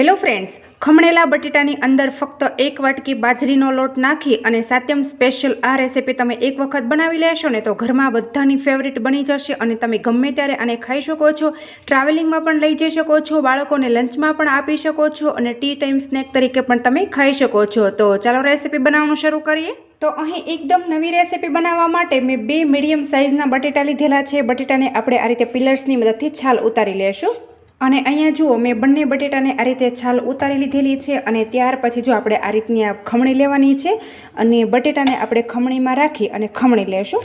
Hello friends, ખમણેલા બટેટાની અંદર ફક્ત એક વાટકી બાજરીનો લોટ નાખી અને સાત્યમ સ્પેશિયલ આ રેસીપી તમે એક વખત બનાવી લેશો ને તો ઘરમાં બધાની ફેવરિટ બની જશે અને તમે ગમે ત્યારે આને ખાઈ શકો છો ટ્રાવેલિંગમાં પણ લઈ જઈ શકો છો, બાળકોને લંચમાં પણ આપી શકો છો અને ટી ટાઈમ સ્નેક તરીકે પણ તમે ખાઈ શકો છો. તો ચાલો રેસીપી બનાવવાનું શરૂ કરીએ. તો અહીં એકદમ નવી રેસીપી બનાવવા માટે મેં બે મીડિયમ સાઇઝના બટેટા લીધેલા છે. બટેટાને આપણે આ રીતે પિલર્સની મદદથી છાલ ઉતારી લેશું. અને અહીંયા જુઓ, મેં બંને બટેટાને આ રીતે છાલ ઉતારી લીધેલી છે અને ત્યાર પછી જો આપણે આ રીતની આ ખમણી લેવાની છે અને બટેટાને આપણે ખમણીમાં રાખી અને ખમણી લેશું.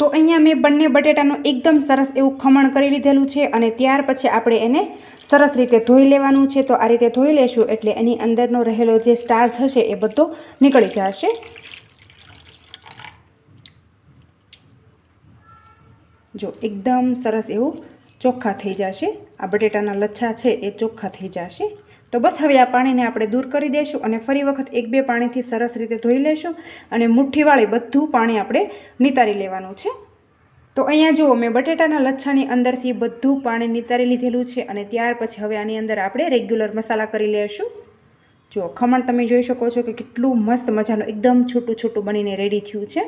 તો અહીંયા મેં બંને બટેટાનું એકદમ સરસ એવું ખમણ કરી લીધેલું છે અને ત્યાર પછી આપણે એને સરસ રીતે ધોઈ લેવાનું છે. તો આ રીતે ધોઈ લેશું એટલે એની અંદરનો રહેલો જે સ્ટાર્ચ હશે એ બધો નીકળી જશે. જો એકદમ સરસ એવું ચોખ્ખા થઈ જશે. આ બટેટાના લચ્છા છે એ ચોખ્ખા થઈ જશે. તો બસ હવે આ પાણીને આપણે દૂર કરી દઈશું અને ફરી વખત એક બે પાણીથી સરસ રીતે ધોઈ લેશું અને મુઠ્ઠીવાળી બધું પાણી આપણે નિતારી લેવાનું છે. તો અહીંયા જુઓ, મેં બટેટાના લચ્છાની અંદરથી બધું પાણી નિતારી લીધેલું છે અને ત્યાર પછી હવે આની અંદર આપણે રેગ્યુલર મસાલા કરી લેશું. જુઓ, ખમણ તમે જોઈ શકો છો કે કેટલું મસ્ત મજાનું, એકદમ છૂટું છૂટું બનીને રેડી થયું છે.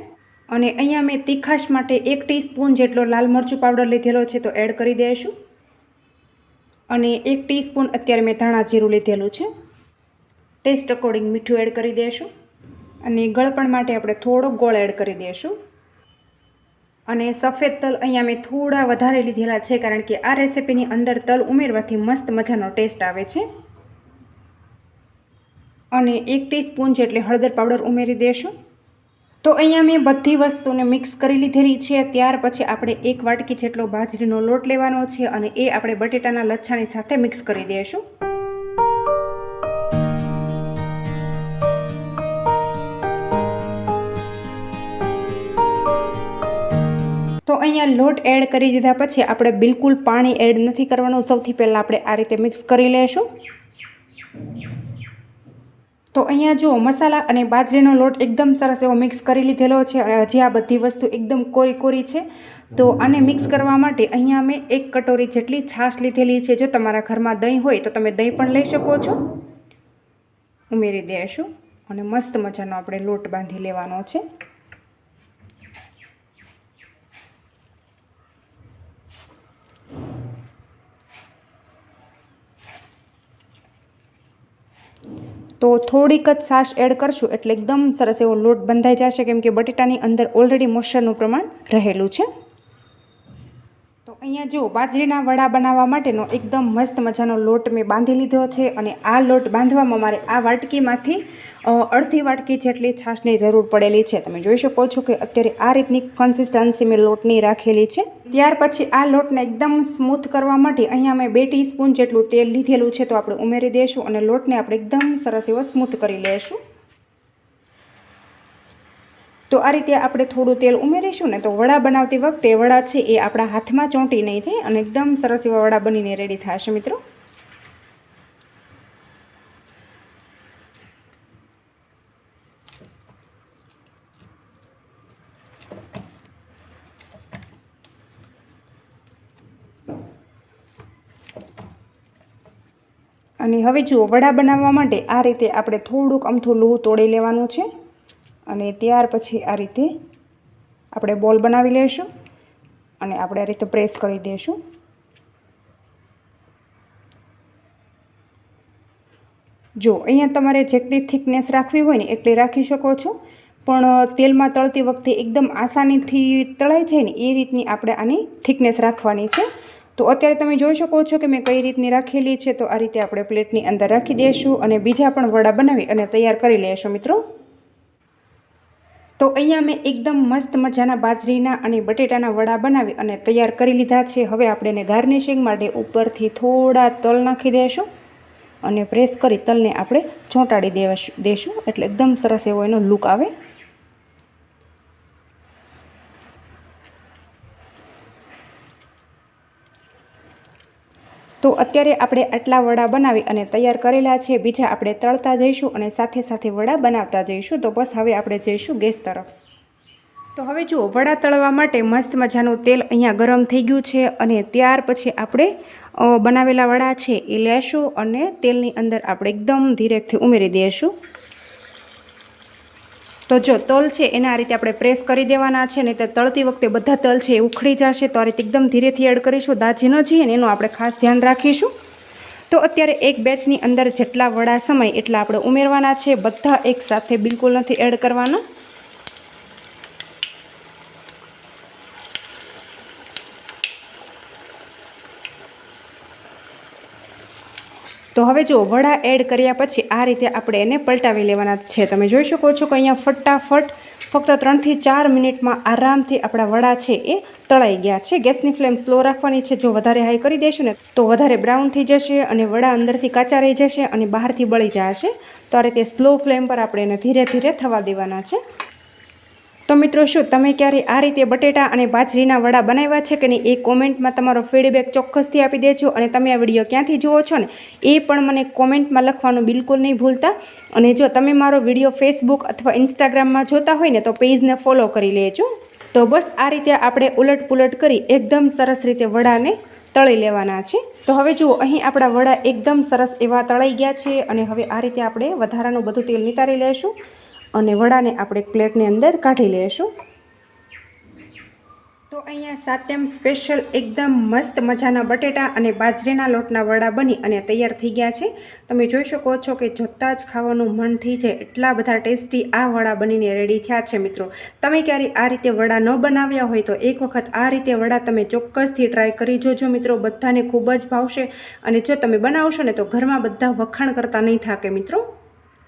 અને અહીંયા મેં તીખાશ માટે એક ટીસ્પૂન જેટલો લાલ મરચું પાવડર લીધેલો છે તો એડ કરી દઈશું. અને એક ટીસ્પૂન અત્યારે મેં ધાણા જીરું લીધેલું છે. ટેસ્ટ અકોર્ડિંગ મીઠું એડ કરી દઈશું. અને ગળપણ માટે આપણે થોડો ગોળ એડ કરી દઈશું. અને સફેદ તલ અહીંયા મેં થોડા વધારે લીધેલા છે કારણ કે આ રેસીપીની અંદર તલ ઉમેરવાથી મસ્ત મજાનો ટેસ્ટ આવે છે. અને એક ટીસ્પૂન જેટલી હળદર પાવડર ઉમેરી દઈશું. તો અહીંયા મેં બધી વસ્તુને મિક્સ કરી લીધેલી છે. ત્યાર પછી આપણે એક વાટકી જેટલો બાજરીનો લોટ લેવાનો છે અને એ આપણે બટેટાના લચ્છાની સાથે મિક્સ કરી દઈશું. તો અહીંયા લોટ એડ કરી દીધા પછી આપણે બિલકુલ પાણી એડ નથી કરવાનું. સૌથી પહેલાં આપણે આ રીતે મિક્સ કરી લેશું. તો અહીંયા જુઓ મસાલા અને બાજરીનો લોટ એકદમ સરસ એવો મિક્સ કરી લીધેલો છે અને હજી આ બધી વસ્તુ એકદમ કોરી કોરી છે. તો આને મિક્સ કરવા માટે અહીંયા મેં એક કટોરી જેટલી છાશ લીધેલી છે. જો તમારા ઘરમાં દહીં હોય તો તમે દહીં પણ લઈ શકો છો. ઉમેરી દઈશું અને મસ્ત મજાનો આપણે લોટ બાંધી લેવાનો છે. તો થોડીક જ છાશ એડ કરશું એટલે એકદમ સરસ એવો લોટ બંધાઈ જશે કેમ કે બટેટાની અંદર ઓલરેડી મોઇશ્ચરનું પ્રમાણ રહેલું છે. અહીંયા જો બાજરીના વડા બનાવવા માટેનો એકદમ મસ્ત મજાનો લોટ મેં બાંધી લીધો છે અને આ લોટ બાંધવામાં મારે આ વાટકીમાંથી અડધી વાટકી જેટલી છાશની જરૂર પડેલી છે. તમે જોઈ શકો છો કે અત્યારે આ રીતની કન્સિસ્ટન્સી મેં લોટની રાખેલી છે. ત્યાર પછી આ લોટને એકદમ સ્મૂથ કરવા માટે અહીંયા મેં બે ટીસ્પૂન જેટલું તેલ લીધેલું છે તો આપણે ઉમેરી દઈશું અને લોટને આપણે એકદમ સરસ એવો સ્મૂથ કરી લઈશું તો આ રીતે આપણે થોડું તેલ ઉમેરીશું ને તો વડા બનાવતી વખતે વડા છે એ આપણા હાથમાં ચોંટી નહીં જાય અને એકદમ સરસ એવા વડા બનીને રેડી થશે મિત્રો. અને હવે જુઓ, વડા બનાવવા માટે આ રીતે આપણે થોડુંક અમથું લોહ તોડી લેવાનું છે. અને ત્યાર પછી આ રીતે આપણે બોલ બનાવી લઈશું અને આપણે આ રીતે પ્રેસ કરી દઈશું જો, અહીંયા તમારે જેટલી થિકનેસ રાખવી હોય ને એટલી રાખી શકો છો. પણ તેલમાં તળતી વખતે એકદમ આસાનીથી તળાઈ જાય ને એ રીતની આપણે આની થિકનેસ રાખવાની છે. તો અત્યારે તમે જોઈ શકો છો કે મેં કઈ રીતની રાખેલી છે, તો આ રીતે આપણે પ્લેટની અંદર રાખી દઈશું અને બીજા પણ વડા બનાવી અને તૈયાર કરી લઈશું મિત્રો. તો અહીંયા મેં એકદમ મસ્ત મજાના બાજરીના અને બટેટાના વડા બનાવી અને તૈયાર કરી લીધા છે. હવે આપણે એને ગાર્નિશિંગ માટે ઉપરથી થોડા તલ નાખી દઈશું અને પ્રેસ કરી તલને આપણે ચોંટાડી દઈશું એટલે એકદમ સરસ એવો એનો લુક આવે. તો અત્યારે આપણે આટલા વડા બનાવી અને તૈયાર કરેલા છે. બીજા આપણે તળતા જઈશું અને સાથે સાથે વડા બનાવતા જઈશું. તો બસ હવે આપણે જઈશું ગેસ તરફ. તો હવે જુઓ, વડા તળવા માટે મસ્ત મજાનું તેલ અહીંયા ગરમ થઈ ગયું છે અને ત્યાર પછી આપણે બનાવેલા વડા છે એ લેશું અને તેલની અંદર આપણે એકદમ ધીરેથી ઉમેરી દઈશું. તો જો તલ છે એના આ રીતે આપણે પ્રેસ કરી દેવાના છે ને તે તળતી વખતે બધા તલ છે એ ઉખડી જશે તો આ રીતે એકદમ ધીરેથી એડ કરીશું દાજી ન જઈએ ને એનું આપણે ખાસ ધ્યાન રાખીશું. તો અત્યારે એક બેચની અંદર જેટલા વડા સમય એટલા આપણે ઉમેરવાના છે, બધા એકસાથે બિલકુલ નથી એડ કરવાના. તો હવે જો વડા એડ કર્યા પછી આ રીતે આપણે એને પલટાવી લેવાના છે. તમે જોઈ શકો છો કે અહીંયા ફટાફટ ફક્ત ત્રણથી ચાર મિનિટમાં આરામથી આપણા વડા છે એ તળાઈ ગયા છે. ગેસની ફ્લેમ સ્લો રાખવાની છે. જો વધારે હાઈ કરી દેશું ને તો વધારે બ્રાઉન થઈ જશે અને વડા અંદરથી કાચા રહી જશે અને બહારથી બળી જશે. તો આ રીતે સ્લો ફ્લેમ પર આપણે એને ધીરે ધીરે થવા દેવાના છે. તો મિત્રો શું, તમે ક્યારે આ રીતે બટેટા અને બાજરીના વડા બનાવ્યા છે કે નહીં એ કોમેન્ટમાં તમારો ફીડબેક ચોક્કસથી આપી દેજો અને તમે આ વીડિયો ક્યાંથી જુઓ છો ને એ પણ મને કોમેન્ટમાં લખવાનું બિલકુલ નહીં ભૂલતા. અને જો તમે મારો વીડિયો ફેસબુક અથવા ઇન્સ્ટાગ્રામમાં જોતા હોય ને તો પેજને ફોલો કરી લેજો. તો બસ આ રીતે આપણે ઉલટ પુલટ કરી એકદમ સરસ રીતે વડાને તળી લેવાના છે. તો હવે જુઓ, અહીં આપણા વડા એકદમ સરસ એવા તળાઈ ગયા છે અને હવે આ રીતે આપણે વધારાનું બધું તેલ નિતારી લેશું. અને વડાને આપણે એક પ્લેટની અંદર કાઢી લેશું તો અહીંયા સાત્યમ સ્પેશિયલ એકદમ મસ્ત મજાના બટેટા અને બાજરીના લોટના વડા બની અને તૈયાર થઈ ગયા છે. તમે જોઈ શકો છો કે જોતાં જ ખાવાનું મન થઈ જાય. એટલા બધા ટેસ્ટી આ વડા બનીને રેડી થયા છે મિત્રો. તમે ક્યારે આ રીતે વડા ન બનાવ્યા હોય તો એક વખત આ રીતે વડા તમે ચોક્કસથી ટ્રાય કરી જોજો મિત્રો. બધાને ખૂબ જ ભાવશે. અને જો તમે બનાવશો ને તો ઘરમાં બધા વખાણ કરતા નહીં થાકે મિત્રો.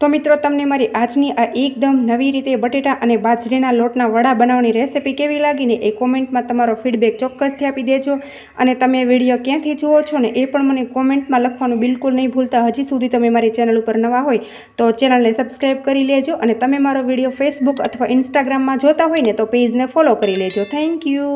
તો મિત્રો, તમને મારી આજની આ એકદમ નવી રીતે બટેટા અને બાજરીના લોટના વડા બનાવવાની રેસિપી કેવી લાગીને એ કોમેન્ટમાં તમારો ફીડબેક ચોક્કસથી આપી દેજો. અને તમે વીડિયો ક્યાંથી જુઓ છો ને એ પણ મને કોમેન્ટમાં લખવાનું બિલકુલ નહીં ભૂલતા. હજી સુધી તમે મારી ચેનલ ઉપર નવા હોય તો ચેનલને સબસ્ક્રાઈબ કરી લેજો અને તમે મારો વીડિયો ફેસબુક અથવા ઇન્સ્ટાગ્રામમાં જોતા હોય ને તો પેજને ફોલો કરી લેજો. Thank you